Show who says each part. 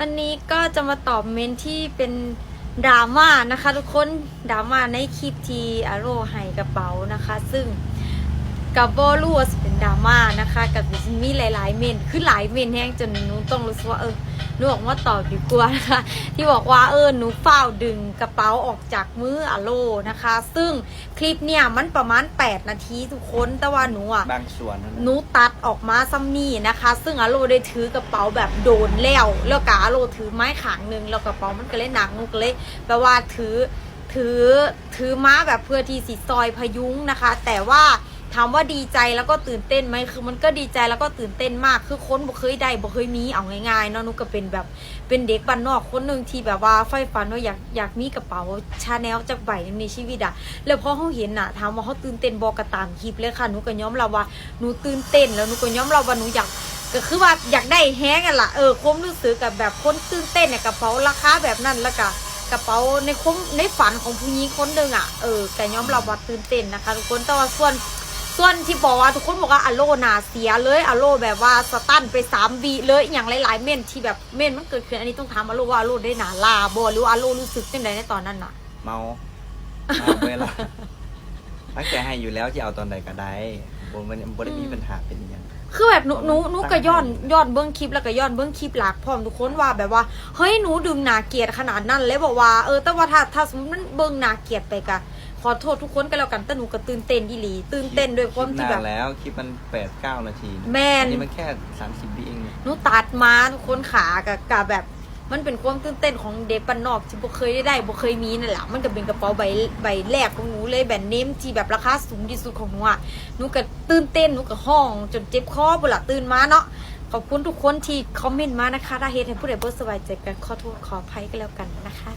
Speaker 1: วันนี้ก็จะมาตอบเมนที่เป็นดราม่านะคะทุกคนดราม่าในคลิปทีอาโรไฮกระเป๋านะคะ ซึ่งกับบอลูว่าสิเป็นดราม่านะคะ กับมีหลายๆเมนคือหลายเมนแห้งจนนูต้องรู้สึกว่าเออ หนูออกมาตอบดีกว่านะคะ ที่บอกว่าเออหนูเฝ้าวดึงกระเป๋าออกจากมืออาโรนะคะ ซึ่งคลิปเนี่ยมันประมาณ 8 นาทีทุกคนแต่ว่าหนูอะ
Speaker 2: บางส่วนนะ
Speaker 1: หนูตัดออกมาซัมนี่นะคะ ซึ่งอาโลได้ถือกระเป๋าแบบโดนแล้วแล้วก็อาโลถือไม้ขางหนึ่งแล้วกระเป๋ามันก็เลยหนักหนูก็เลยแปลว่าถือถือถือม้าแบบเพื่อที่สีซอยพยุงนะคะ แต่ว่า ถามว่าดีใจแล้วก็ตื่นเต้นไหมคือมันก็ดีใจแล้วก็ตื่นเต้นมาก คือค้นบ่เคยได้บ่เคยมีเอาง่ายๆเนาะหนูก็เป็นแบบเป็นเด็กบ้านนอกคนหนึ่งที่แบบว่าไฟฝันว่าอยากอยากมีกระเป๋าชาแนลจากใบหนึ่งในชีวิตอะแล้วพอเขาเห็นอะถามว่าเขาตื่นเต้นบอกระตามคลิปเลยค่ะหนูก็ย้อมรับว่าหนูตื่นเต้น แล้วหนูก็ย้อมรับว่าหนูอยากก็คือว่าอยากได้แฮงกันล่ะเออความรู้สึกกับแบบคนตื่นเต้นเนี่ยกระเป๋าราคาแบบนั้นแล้วก็กระเป๋าในคุ้มในฝันของผู้หญิงคนหนึ่งอะเออแต่ย้อมรับว่าตื่นเต้นนะคะทุกคนแต่ว่าส่วน ส่วนที่บอกว่าทุกคนบอกว่าอโลนาเสียเลยอโลแบบว่าสตันไปสามวีเลยอย่างหลายๆ เม่นที่แบบเม่นมันเกิดขึ้นอันนี้ต้องถามอโลว่าอโลได้หนาลาบอหรือว่าอโลรู้สึกยังไงในตอนนั้นน่ะ
Speaker 2: เมาเมาเวลาตั้งใจให้อยู่แล้วที่เอาตอนใดก็ได้บนมันบนได้มีปัญหาเป็นอยัง
Speaker 1: คือแบบหนูหนูหนูก็ย้อนย้อนเบื้องคลิปแล้วก็ย้อนเบื้องคลิปหลักพร้อมทุกคนว่าแบบว่าเฮ้ยหนูดึงหนาเกลียดขนาดนั้นเลยบอกว่าเออแต่ว่าถ้าถ้าสมมติมันเบื้องหนาเกลียดไปกะข อโทษทุกคนก็แล้วกันแต่หนูก็ตื่นเต้นอีหลี ตื่นเต้นด้วยความ
Speaker 2: ลิป
Speaker 1: ที่
Speaker 2: นา
Speaker 1: แบ
Speaker 2: น
Speaker 1: บ
Speaker 2: แล้วคลิปมันแปดเก้านาที
Speaker 1: แม่น
Speaker 2: อันนี้มันแค่สามสิบวิเอง
Speaker 1: หนูตัดมาทุกคนขากับกับแบบ มันเป็นความตื่นเต้นของเด็กบ้านนอกที่บ่เคยได้ได้บ่เคยมีนั่นแหละมันก็เป็นกระเป๋าใบใบแรกของหนูเลยแบรนด์เนมที่แบบราคาสูงที่สุดของหนูอะหนูก็ตื่นเต้นหนูก็ห้องจนเจ็บคอบุละตื่นมาเนาะขอบคุณทุกคนที่คอมเมนต์มานะคะถ้าเฮ็ดให้ผู้ใดบ่สบายใจกันขอโทษขออภัยก็แล้วกันนะคะ